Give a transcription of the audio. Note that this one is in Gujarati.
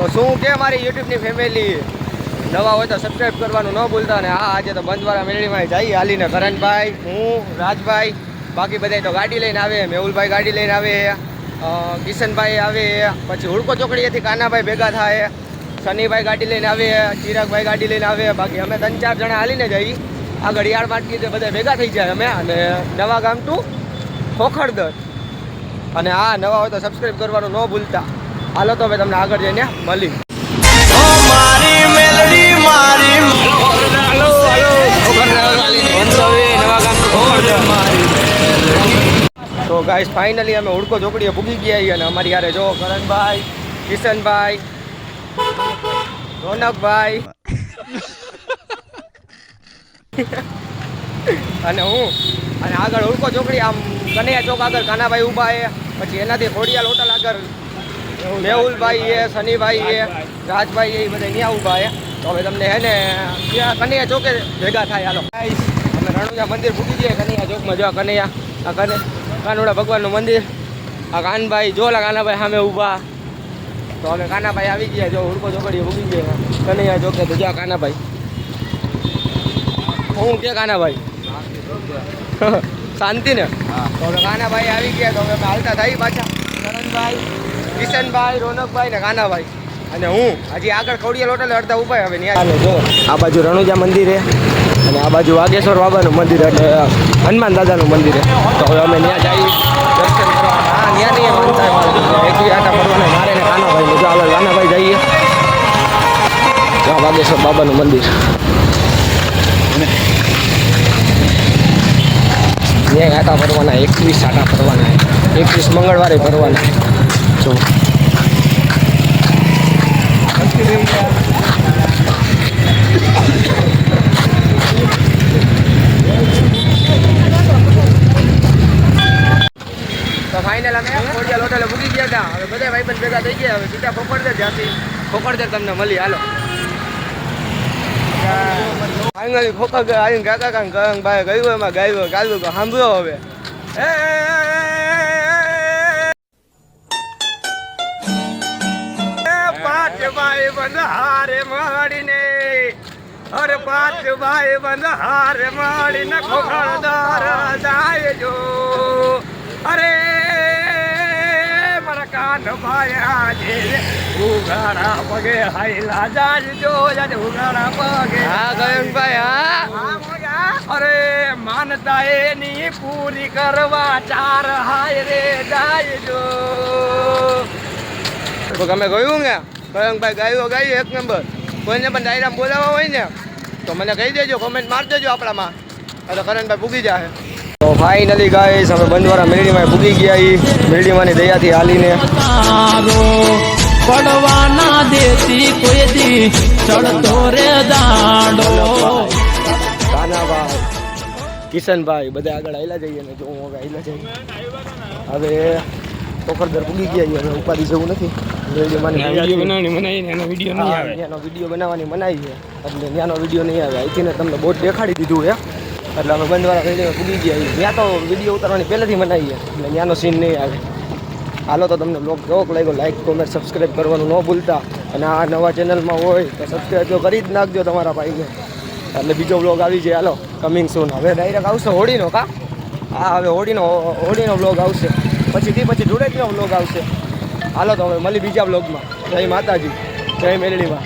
તો શું કે મારી યુટ્યુબની ફેમિલી નવા હોય તો સબસ્ક્રાઈબ કરવાનું ન ભૂલતા અને હા, આજે તો બંધવાળા મેળીમાં જઈએ હાલીને કરણભાઈ હું, રાજભાઈ, બાકી બધા તો ગાડી લઈને આવે, મેહુલભાઈ ગાડી લઈને આવે કિશનભાઈ આવે, પછી હુડકો ચોકડીએથી કાનાભાઈ ભેગા થાય, શનિભાઈ ગાડી લઈને આવે, ચિરાગભાઈ ગાડી લઈને આવે, બાકી અમે ત્રણ ચાર જણા હાલીને જઈએ આ ઘડિયાળ માટકી બધા ભેગા થઈ જાય અમે અને નવા ગામ ટુ ખોખરદર. અને આ નવા હોય તો સબસ્ક્રાઈબ કરવાનું ન ભૂલતા. હાલો તો હવે તમને આગળ જઈને મળી તો ગાઈસ ફાઇનલી અમે હુડકો ઝોકડીએ ભૂગી ગયા અને અમારી યારે જો કરણભાઈ કિશનભાઈ રોનકભાઈ અને હું. અને આગળ હુડકો ચોકડી આમ કનૈયા ચોક આગળ કાનાભાઈ ઊભા છે. પછી એનાથી ખોડિયાલ હોટલ આગળ મેહુલભાઈ એ શનિભાઈ એ રાજભાઈ એ બધા ત્યાં ઊભા છે. તો હવે તમને હે ને ત્યાં કનૈયા ચોકે ભેગા થાય હાલો. અમે રણુજા મંદિર ફૂટી જઈએ કનૈયા ચોકમાં જો કનૈયા આ કને કાનુડા ભગવાનનું મંદિર. આ કાનભાઈ જો ઓલા કાનાભાઈ સામે ઊભા. તો અમે કાનાભાઈ આવી ગયા જો હુડકો ચોકડીએ પૂકી ગયા. કનૈયા ચોકે તો જો કાનાભાઈ. હું કે કાનાભાઈ? શાંતિ ને તો હવે કાનાભાઈ આવી ગયા તો હવે અમે હાલતા થઈ પાછા. કરણભાઈ કિશનભાઈ, રોનકભાઈ ને કાનાભાઈ. અને હું હજી આગળ ખોડિયાલ હોટલ અડધા ઊભા હવે ત્યાં જો, આ બાજુ રણુજા મંદિર અને આ બાજુ વાગેશ્વર બાબાનું મંદિર એટલે હનુમાન દાદાનું મંદિર તો હવે અમે ત્યાં જઈએ. ત્યાં નહીં આટા ફરવાના મારે ને કાનાભાઈ જઈએ. આ વાગેશ્વર બાબાનું મંદિર ત્યાં આટા ફરવાના એકવીસ આટા ફરવાના એકવીસ મંગળવારે ફરવાના જો તો ફાઇનલ અમે ખોડિયાલ હોટલે મૂકી ગયા હતા હવે બધા ભાઈ પણ ભેગા થઈ ગયા હવે બીજા ખોખડદર જ્યાંથી ખોખડદર તમને મળી હાલો ફાઇનલી ખોખર આવીને કાકા કાંગ કંગ ભાઈ ગયું એમાં ગાયું ગાયું તો સાંભળો હવે એ, એ ભાઈ બંધારે માડીને અરે પાંચ ભાઈ બંધારે માડીને ખોખડદર જાય જો અરે મારા કાન ભાઈ આજે ઉગાડા પગે હાઈલા જાજો જાજે ઉગાડા પગે હા ગયંગભાઈ હા. અરે માનતા એની પૂરી કરવા ચાર હાય રે જાયજો. તો તમે ગયું ને? ગયંગભાઈ ગાયું ગાયું એક નંબર. કોઈને પણ ડાયરામ બોલાવવા હોય ને તો મને કહી દેજો કોમેન્ટ માર દેજો આપણામાં. એટલે કરણભાઈ પૂગી જાય તો ફાઇનલી ગાઈસ અમે બંધવાળા મેરડીમાં પૂગી ગયા એ મેરડીમાંની દયાથી હાલીને. પડવાના દેતી કોઈ દી ચડતો રે દાડો. કાનાભાઈ કિશનભાઈ બધા આગળ આવેલા જઈએ ને જો હું આગળ આવેલા જઈએ. હવે ટોકરદર પૂગી ગયા છીએ હવે ઉપાધિ જેવું નથી. મેરડીમાંની ત્યાંનો વીડિયો બનાવવાની મનાઈ છે. એટલે ત્યાંનો વીડિયો નહીં આવે. અહીંથી તમને બોટ દેખાડી દીધું છે. એટલે અમે બંધવાળા વીડિયો પૂગી ગયા છીએ ત્યાં તો વીડિયો ઉતારવાની પહેલેથી મનાઈ છે. એટલે ત્યાંનો સીન નહીં આવે. હાલો તો તમને બ્લોગ કેવો લાગ્યો? લાઈક કોમેન્ટ સબસ્ક્રાઈબ કરવાનું ન ભૂલતા. અને આ નવા ચેનલમાં હોય તો સબસ્ક્રાઈબ તો કરી જ નાખજો તમારા ભાઈને. એટલે બીજો બ્લોગ આવી જાય. હાલો કમિંગ સૂન હવે ડાયરેક્ટ આવશે હોળીનો કા? હા હવે હોળીનો હોળીનો બ્લોગ આવશે. પછી થી પછી ધૂળેટીનો બ્લોગ આવશે. હાલો તો હવે મળી બીજા બ્લોગમાં જય માતાજી, જય મેલડીમાં